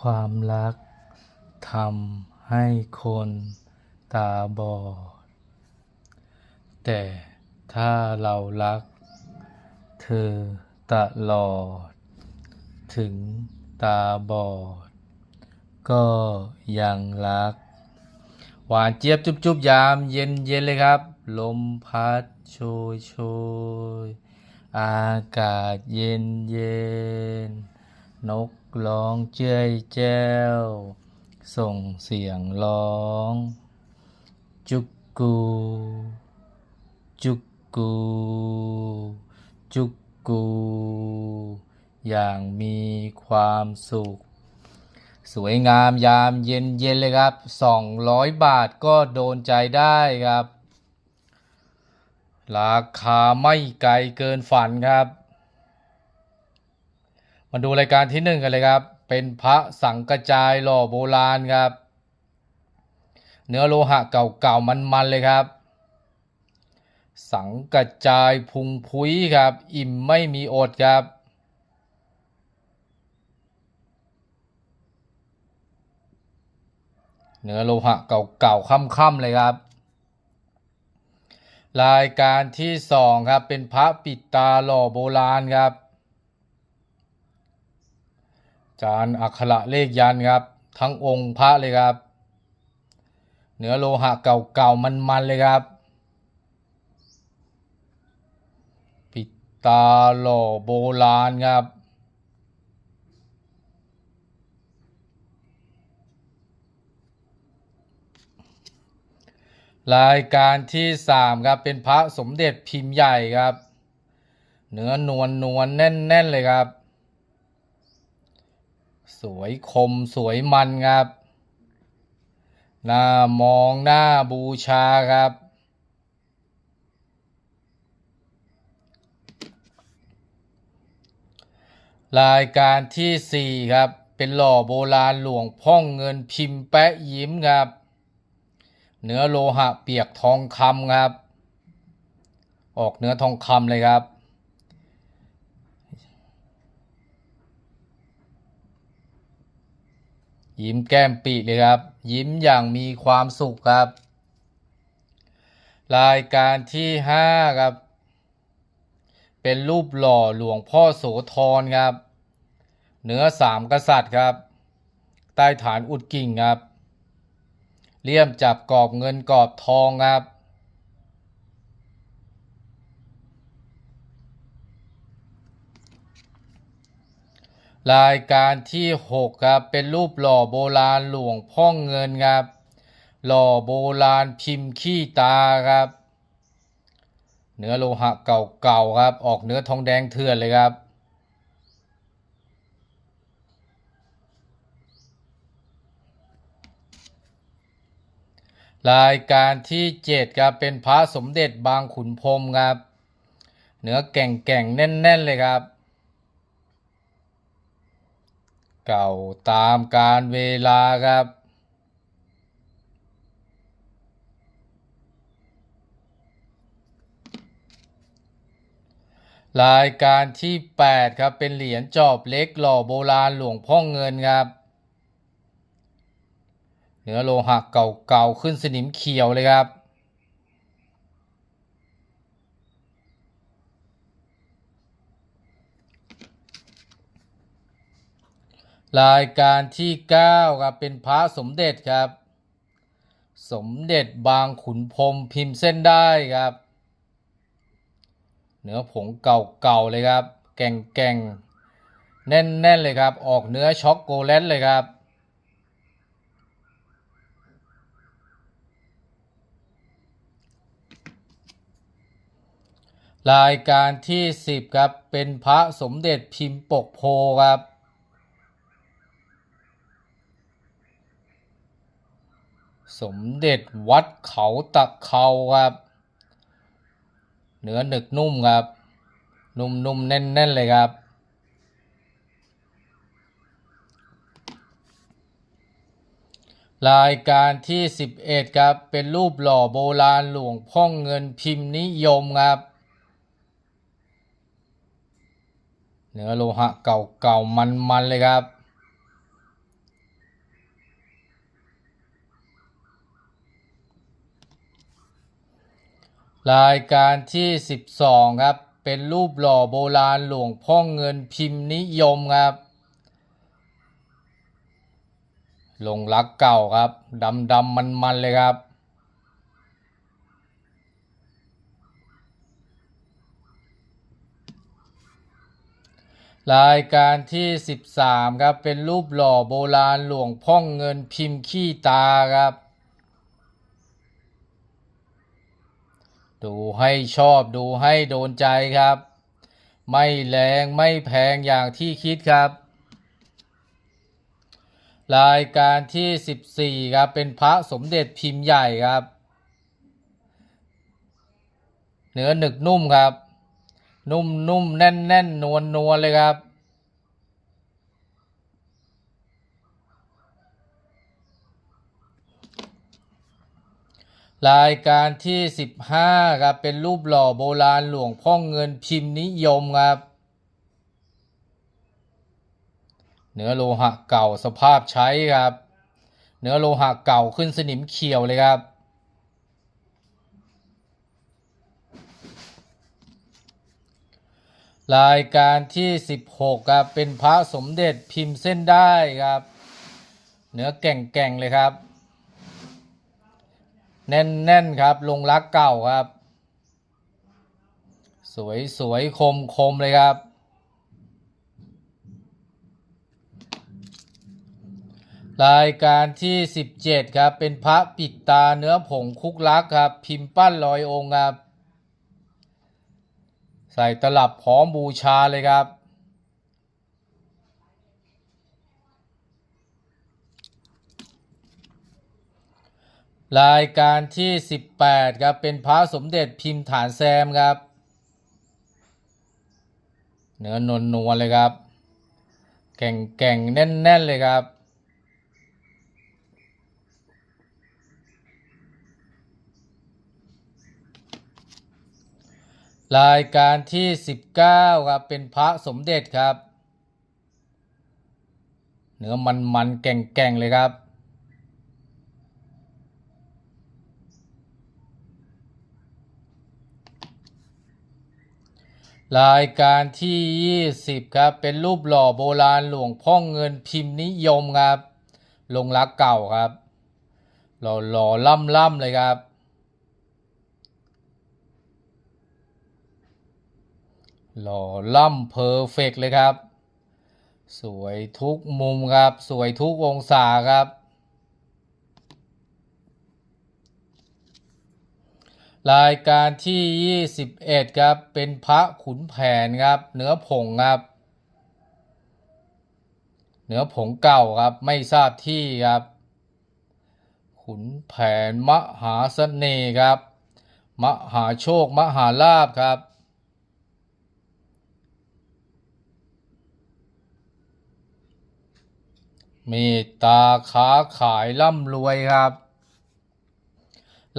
ความรักทำให้คนตาบอด แต่ถ้าเรารัก เธอตลอด ถึงตาบอด ก็ยังรัก หวานเจี๊ยบจุ๊บๆยามเย็นเย็นเลยครับ ลมพัดโชยโชยอากาศเย็นเย็นนก ร้องเจ้ยแจ้ว ส่งเสียงร้อง จุกกู จุกกู จุกกู อย่างมีความสุข สวยงามยามเย็นเย็นเลยครับ 200 บาทก็โดนใจได้ครับ ราคาไม่ไกลเกินฝันครับ มาดูรายการที่หนึ่งกันเลยครับ เป็นพระสังกระจายหล่อโบราณครับ เนื้อโลหะเก่าๆมันๆเลยครับ สังกระจายพุงพุ้ยครับ อิ่มไม่มีอดครับ เนื้อโลหะเก่าๆค่ำๆเลยครับ รายการที่สองครับเป็นพระปิดตาหล่อโบราณครับ จานอักขระเลขยันครับ ทั้งองค์พระเลยครับ เนื้อโลหะเก่าๆมันๆเลยครับ ปิตาหล่อโบราณครับรายการที่สามครับ เป็นพระสมเด็จพิมพ์ใหญ่ครับ เนื้อนวลนวลแน่นแน่นเลยครับ สวยคมสวยมันครับหน้ามองหน้าบูชาครับ รายการที่สี่ครับ เป็นหล่อโบราณหลวงพ่องเงินพิมพ์แปะยิ้มครับ เนื้อโลหะเปียกทองคำครับ ออกเนื้อทองคำเลยครับ ยิ้มแก้มปีเลยครับ ยิ้มอย่างมีความสุขครับ รายการที่ห้าครับ เป็นรูปหล่อหลวงพ่อโสธรครับ เนื้อสามกษัตริย์ครับ ใต้ฐานอุดกิ่งครับเลี่ยมจับกรอบเงินกรอบทองครับ รายการที่ 6 ครับ เป็นรูปหล่อโบราณหลวงพ่อเงินครับ หล่อโบราณพิมพ์ขี้ตาครับ เนื้อโลหะเก่าๆครับ ออกเนื้อทองแดงเถื่อนเลยครับ รายการที่ 7 ครับ เป็นพระสมเด็จบางขุนพรมครับ เนื้อแก่งๆแน่นๆเลยครับ เก่าตามการเวลาครับ รายการที่ 8 ครับ เป็นเหรียญจอบเล็กหล่อโบราณหลวงพ่อเงินครับ เนื้อโลหะเก่าๆขึ้นสนิมเขียวเลยครับ รายการที่ 9 ครับ เป็นพระสมเด็จครับ สมเด็จบางขุนพรมพิมพ์เส้นได้ครับ เนื้อผงเก่าๆเลยครับ แก่งๆ แน่นๆเลยครับ ออกเนื้อช็อกโกแลตเลยครับ รายการที่ 10 ครับ เป็นพระสมเด็จพิมพ์ปกโพครับ สมเด็จวัดเขาตะเขาครับ เนื้อหนึกนุ่มครับ นุ่มๆแน่นๆเลยครับรายการที่ 11 ครับ เป็นรูปหล่อโบราณหลวงพ่อเงินพิมพ์นิยมครับ เนื้อโลหะเก่าๆมันๆเลยครับ รายการที่ 12 ครับ เป็นรูปหล่อโบราณหลวงพ่อเงินพิมพ์นิยมครับลงรักเก่าครับดำดำมันมันๆเลยครับ รายการที่ 13 ครับ เป็นรูปหล่อโบราณหลวงพ่อเงินพิมพ์ขี้ตาครับ ดูให้ชอบดูให้โดนใจครับ ไม่แรงไม่แพงอย่างที่คิดครับ รายการที่ 14 ครับ เป็นพระสมเด็จพิมพ์ใหญ่ครับ เนื้อหนึกนุ่มครับ นุ่มนุ่มแน่นแน่นนวลนวลเลยครับ รายการที่ 15ครับเป็นรูปหล่อโบราณหลวงพ่อเงินพิมพ์นิยมครับเนื้อโลหะเก่าสภาพใช้ครับ เนื้อโลหะเก่าขึ้นสนิมเขียวเลยครับ รายการที่ 16ครับเป็นพระสมเด็จพิมพ์เส้นได้ครับ เนื้อแก่งๆเลยครับ แน่นๆครับ ลงรักเก่าครับ สวยสวยคมคมเลยครับ รายการที่ 17 ครับ เป็นพระปิดตาเนื้อผงคุกลักครับ พิมพ์ปั้นลอยองค์ครับ ใส่ตลับพร้อมบูชาเลยครับ รายการที่ 18 ครับ เป็นพระสมเด็จพิมพ์ฐานแซมครับ เนื้อนวลนวลเลยครับ แก่งแก่งแน่นแน่นๆเลยครับ รายการที่ 19 ครับ เป็นพระสมเด็จครับ เนื้อมันมันๆแก่งแก่งเลยครับ รายการที่ 20 ครับ เป็นรูปหล่อโบราณหลวงพ่อเงินพิมพ์นิยมครับ ลงรักเก่าครับ หล่อหล่อล่ำล่ำเลยครับ หล่อล่ำเพอร์เฟกเลยครับ สวยทุกมุมครับ สวยทุกองศาครับ รายการที่ 21 ครับ เป็นพระขุนแผนครับ เนื้อผงครับเนื้อผงเก่าครับ ไม่ทราบที่ครับ ขุนแผนมหาเสน่ห์ครับ มหาโชค มหาลาภครับ เมตตาค้าขายร่ำรวยครับ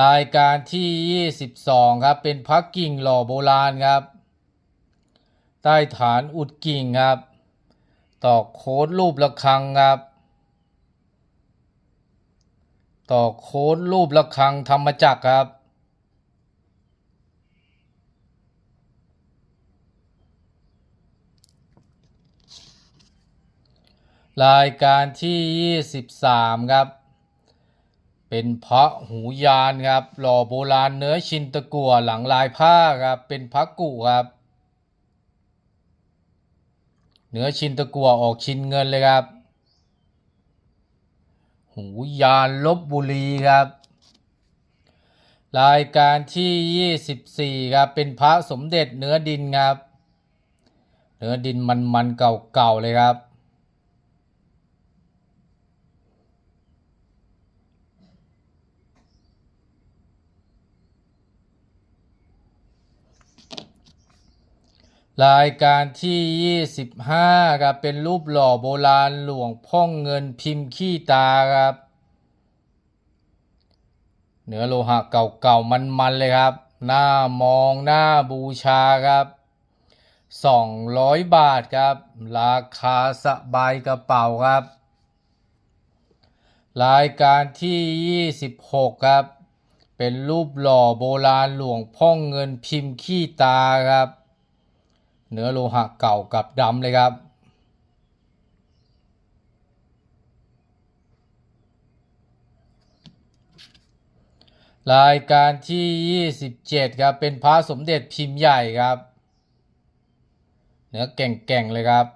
รายการที่ 22 ครับ เป็นพระกิ่งหล่อโบราณครับ ใต้ฐานอุดกิ่งครับตอกโค้ดรูประฆังครับตอกโค้ดรูประฆังธรรมจักรครับ รายการที่ 23 ครับ เป็นพระหูยานครับ หล่อโบราณเนื้อชินตะกั่วหลังลายผ้าครับ เป็นพระกุครับ เนื้อชินตะกั่วออกชินเงินเลยครับ หูยานลบบุรีครับ รายการที่ 24 ครับ เป็นพระสมเด็จเนื้อดินครับ เนื้อดินมันๆเก่าๆเลยครับ รายการที่ 25ครับเป็นรูปหล่อโบราณหลวงพ่องเงินพิมพ์ขี้ตาครับเนื้อโลหะเก่าๆมันๆเลยครับ หน้ามองหน้าบูชาครับ 200 บาทครับ ราคาสบายกระเป๋าครับ รายการที่ 26 ครับ เป็นรูปหล่อโบราณหลวงพ่อเงินพิมพ์ขี้ตาครับ เนื้อโลหะเก่ากับดำเลยครับ รายการที่ 27 ครับ เป็นพระสมเด็จพิมพ์ใหญ่ครับ เนื้อแก่งๆเลยครับ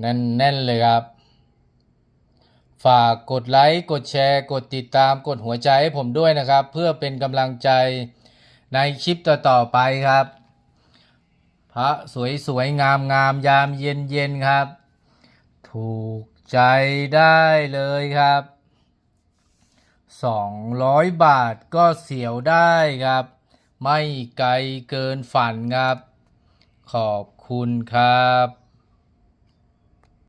แน่นๆเลยครับฝากกดไลค์ กดแชร์ กดติดตาม กดหัวใจให้ผมด้วยนะครับ เพื่อเป็นกำลังใจ ในคลิปต่อๆไปครับ พระสวยๆงามๆยามเย็นๆครับ ถูกใจได้เลยครับ 200 บาทก็เสียวได้ครับ ไม่ไกลเกินฝันครับ ขอบคุณครับ